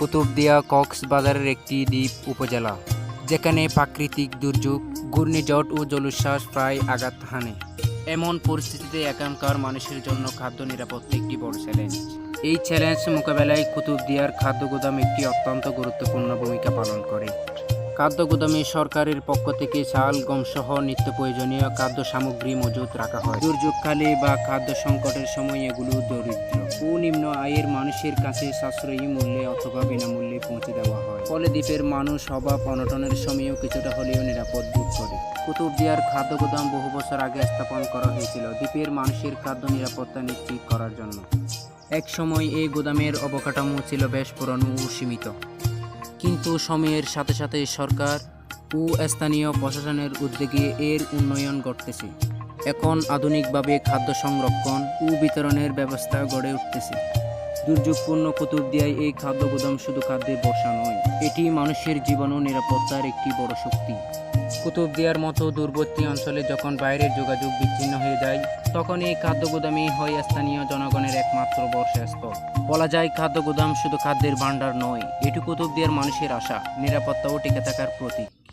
কুতুবদিয়া কক্সবাজারের একটি দ্বীপ উপজেলা, যেখানে প্রাকৃতিক দুর্যোগ, ঘূর্ণিঝড় ও জলোচ্ছ্বাস প্রায় আঘাত হানে। এমন পরিস্থিতিতে এখানকার মানুষের জন্য খাদ্য নিরাপত্তা একটি বড় চ্যালেঞ্জ এই চ্যালেঞ্জ মোকাবেলায় কুতুবদিয়ার খাদ্য গুদাম একটি অত্যন্ত গুরুত্বপূর্ণ ভূমিকা পালন করে। খাদ্য গুদামে সরকারের পক্ষ থেকে চাল, গম সহ নিত্য প্রয়োজনীয় খাদ্য সামগ্রী মজুত রাখা হয়। দুর্যোগকালে বা খাদ্য সংকটের সময় এগুলো দরিদ্র। নিম্ন আয়ের মানুষের কাছে সাশ্রয়ী মূল্যে অথবা বিনামূল্যে পৌঁছে দেওয়া হয়। ফলে দ্বীপের মানুষ অভাব অনটনের সময়ও কিছুটা হলেও নিরাপদ বোধ করে। কুতুবদিয়ার খাদ্য গুদাম বহু বছর আগে স্থাপন করা হয়েছিল। দ্বীপের মানুষের খাদ্য নিরাপত্তা নিশ্চিত করার জন্য। এক সময় এই গুদামের অবকাঠামো ছিল বেশ পুরনো ও সীমিত। কিন্তু সময়ের সাথে সাথে সরকার ও স্থানীয় প্রশাসনের উদ্যোগে এর উন্নয়ন ঘটতেছে। এখন আধুনিকভাবে খাদ্য সংরক্ষণ ও বিতরণের ব্যবস্থা গড়ে উঠতেছে। দুর্যোগপূর্ণ কুতুবদিয়ায় এই খাদ্য গুদাম শুধু খাদ্যের বর্ষা নয়, এটি মানুষের জীবন ও নিরাপত্তার একটি বড় শক্তি। কুতুবদিয়ার মতো দূরবর্তী অঞ্চলে যখন বাইরের যোগাযোগ বিচ্ছিন্ন হয়ে যায়, তখন এই খাদ্য গুদামই হয় স্থানীয় জনগণের একমাত্র বর্ষাস্থল। বলা যায় খাদ্য গুদাম শুধু খাদ্যের ভাণ্ডার নয়, এটি কুতুবদিয়ার মানুষের আশা, নিরাপত্তা ও টিকে থাকার প্রতীক।